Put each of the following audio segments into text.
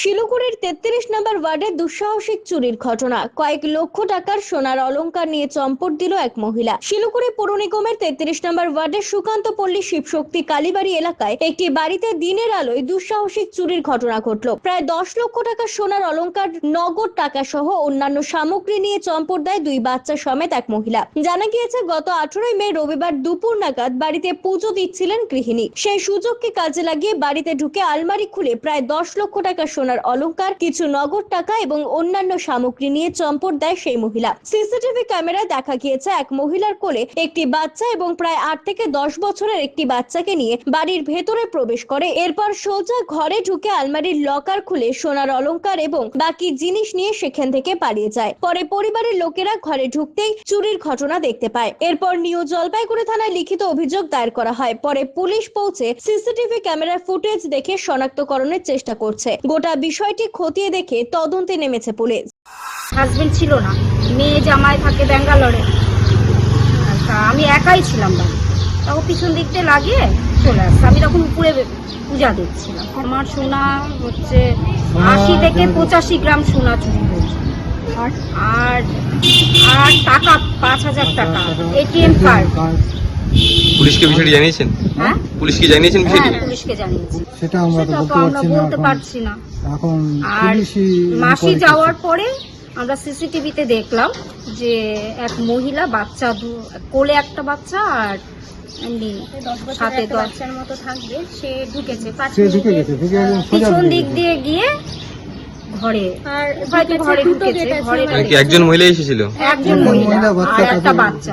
শিলিগুড়ির তেত্রিশ নম্বর ওয়ার্ডে দুঃসাহসিক চুরির ঘটনা। কয়েক লক্ষ টাকার সোনার অলংকার নিয়ে চম্পট দিল এক মহিলা। শিলিগুড়ি পৌর নিগমের তেত্রিশ নম্বর ওয়ার্ডের সুকান্ত পল্লী শিবশক্তি কালীবাড়ি এলাকায় একটি বাড়িতে দিনের আলোয় দুঃসাহসিক চুরির ঘটনা ঘটল। প্রায় দশ লক্ষ টাকার সোনার অলঙ্কার নগদ টাকা সহ অন্যান্য সামগ্রী নিয়ে চম্পট দেয় দুই বাচ্চা সমেত এক মহিলা। জানা গিয়েছে, গত আঠারোই মে রবিবার দুপুর নাগাদ বাড়িতে পুজো দিচ্ছিলেন গৃহিণী। সেই সুযোগকে কাজে লাগিয়ে বাড়িতে ঢুকে আলমারি খুলে প্রায় দশ লক্ষ টাকা সোনার অলংকার, কিছু নগদ টাকা এবং অন্যান্য সামগ্রী নিয়ে চম্পট দেয় সেই মহিলা। সিসিটিভি ক্যামেরায় দেখা গিয়েছে এক মহিলার কোলে একটি বাচ্চা এবং প্রায় আট থেকে দশ বছরের একটি বাচ্চাকে নিয়ে বাড়ির ভেতরে প্রবেশ করে। এরপর সোজা ঘরে ঢুকে আলমারির লকার খুলে সোনার অলংকার এবং বাকি জিনিস নিয়ে সেখান থেকে পালিয়ে যায়। পরে পরিবারের লোকেরা ঘরে ঢুকতেই চুরির ঘটনা দেখতে পায়। এরপর নিউ জলপাইগুড়ি থানায় লিখিত অভিযোগ দায়ের করা হয়। পরে পুলিশ পৌঁছে সিসিটিভি ক্যামেরার ফুটেজ দেখে শনাক্তকরণের চেষ্টা করছে। গোটা বিষয়টি খতিয়ে দেখে তদন্তে নেমেছে পুলিশ। হাজবেন্ড ছিল না। মেয়ে জামাই থাকে ব্যাঙ্গালোরে। তা আমি একাই ছিলাম বাড়ি তা ও পিছন দিক দিয়ে লাগিয়ে চলে আসছে। আমি তখন উপরে পূজা দিচ্ছিলাম আমার সোনা হচ্ছে আশি থেকে পঁচাশি গ্রাম সোনা চুরি হয়েছে আর আর টাকা পাঁচ হাজার টাকা। এটিএম কার্ড পুলিশকে বিষয়টি জানিয়েছেন? হ্যাঁ? পুলিশকে জানিয়েছেন হ্যাঁ বিষয়টি? পুলিশকে জানিয়েছি। সেটা আমরা তো বলতে আমরা পারছি না বলতে এখন। পারছি না। আর মাসি যাওয়ার পরে আমরা সিসিটিভিতে দেখলাম যে এক মহিলা বাচ্চা দু- কোলে একটা বাচ্চা আর সাথে বাচ্চার মতো থাকবে সে ঢুকেছে পাঁচ সে ঢুকে গেছে ঢুকে একদম সোজা পিছন দিক দিয়ে গিয়ে ঘরে হয়তো ঘরে ঢুকেছে ঘরে মানে একজন মহিলা এসেছিল? একজন একজন মহিলা আর একটা বাচ্চা।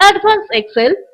Advanced Excel.